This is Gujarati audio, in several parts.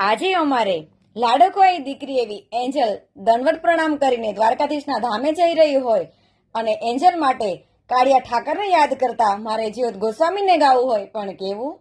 આજે અમારે લાડકોઈ દીકરી એવી એન્જલ દંડવત પ્રણામ કરીને દ્વારકાધીશના ધામે જઈ રહી હોય અને એન્જલ માટે કાળિયા ઠાકરને યાદ કરતા મારે જ્યોત ગોસ્વામીને ગાવું હોય, પણ કેવું?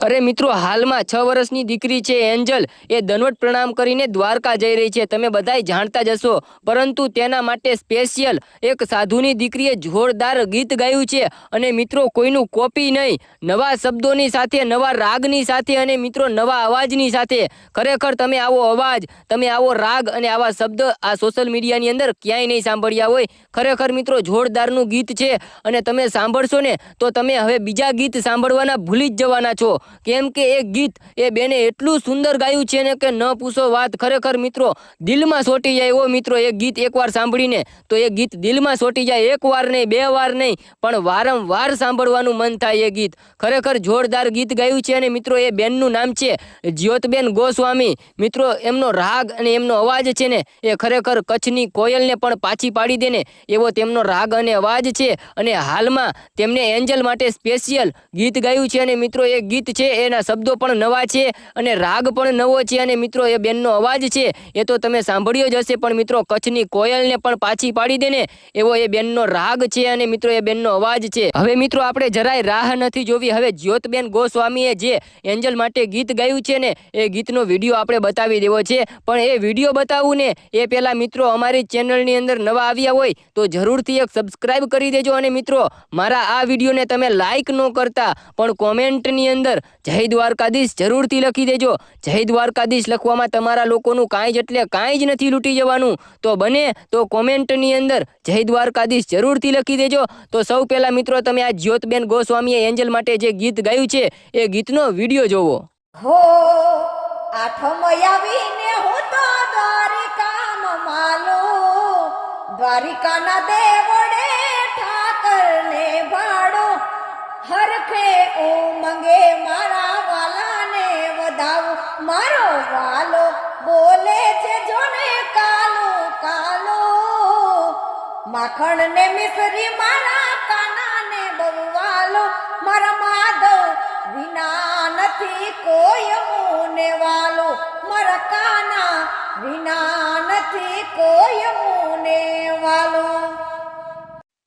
અરે મિત્રો, હાલમાં છ વર્ષની દીકરી છે એન્જલ. એ દનવટ પ્રણામ કરીને દ્વારકા જઈ રહી છે. તમે બધાય જાણતા જ હશો. પરંતુ તેના માટે સ્પેશિયલ એક સાધુની દીકરીએ જોરદાર ગીત ગાયું છે. અને મિત્રો, કોઈનું કોપી નહીં. નવા શબ્દોની સાથે, નવા રાગની સાથે અને મિત્રો, નવા અવાજની સાથે. ખરેખર તમે આવો અવાજ, તમે આવો રાગ અને આવા શબ્દ આ સોશિયલ મીડિયાની અંદર ક્યાંય નહીં સાંભળ્યા હોય. ખરેખર મિત્રો, જોરદારનું ગીત છે. અને તમે સાંભળશો ને, તો તમે હવે બીજા ગીત સાંભળવાના ભૂલી જ જવાના છો. કેમ કે એ ગીત એ બેને એટલું સુંદર ગાયું છે ને કે ન પૂછો વાત. ખરેખર મિત્રો, દિલમાં સોટી જાય એવો મિત્રો એ ગીત એકવાર સાંભળીને. તો એ ગીત દિલમાં સોટી જાય એક વાર નહીં, બે વાર નહીં, પણ વારંવાર સાંભળવાનું મન થાય એ ગીત. ખરેખર જોરદાર ગીત ગાયું છે અને મિત્રો, એ બેનનું નામ છે જ્યોતબેન ગોસ્વામી. મિત્રો, એમનો રાગ અને એમનો અવાજ છે ને, એ ખરેખર કચ્છની કોયલને પણ પાછી પાડી દેને એવો તેમનો રાગ અને અવાજ છે. અને હાલમાં તેમને એન્જલ માટે સ્પેશિયલ ગીત ગાયું છે અને મિત્રો, એ ગીત છે, એના શબ્દો પણ નવા છે અને રાગ પણ નવો છે અને મિત્રો, એ બેનનો અવાજ છે, એ તો તમે સાંભળ્યો જ હશે, પણ મિત્રો, કચ્છની કોયલને પણ પાછી પાડી દે એવો એ બેનનો રાગ છે અને મિત્રો, એ બેનનો અવાજ છે. હવે મિત્રો, આપણે જરાય રાહ નથી જોવી, હવે જ્યોતબેન ગોસ્વામીએ જે એન્જલ માટે ગીત ગાયું છે ને, એ ગીતનો વીડિયો આપણે બતાવી દેવો છે. પણ એ વીડિયો બતાવું ને, એ પહેલાં મિત્રો, અમારી ચેનલની અંદર નવા આવ્યા હોય, તો જરૂરથી એક સબસ્ક્રાઈબ કરી દેજો અને મિત્રો, મારા આ વિડીયોને તમે લાઈક ન કરતા, પણ કોમેન્ટની અંદર. જય દ્વારકાધીશ, જરૂરથી લખી દેજો. જય દ્વારકાધીશ લખવામાં તમારા લોકોનું કાંઈ જ એટલે કાંઈ જ નથી લૂંટી જવાનું. તો બને, તો કોમેન્ટની અંદર જય દ્વારકાધીશ જરૂરથી લખી દેજો. તો સૌ પહેલા મિત્રો, તમે આ જ્યોતબેન ગોસ્વામીએ એન્જલ માટે જે ગીત ગાયું છે, એ ગીતનો વીડિયો જોવો. હો આવીને હું તો દ્વારિકામાં માલો. દ્વારિકાના દેવડે વાલો બોલે છે જોને કાલો કાલો. માખણ ને મિસરી મારા કાના ને બહુવાલો. મારા માધવ વિના નથી કોઈ મુને વાલો. મારા કાના વિના નથી કોઈ મુને વાલો.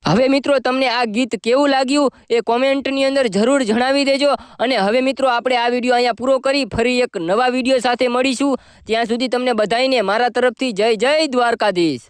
હવે મિત્રો તમને આ ગીત કેવું લાગ્યું એ કોમેન્ટની અંદર જરૂર જણાવી દેજો અને હવે મિત્રો આપણે આ વીડિયો અહીંયા પૂરો કરી ફરી એક નવા વીડિયો સાથે મળીશું. ત્યાં સુધી તમને બધાઈને મારા તરફથી જય જય દ્વારકાધીશ.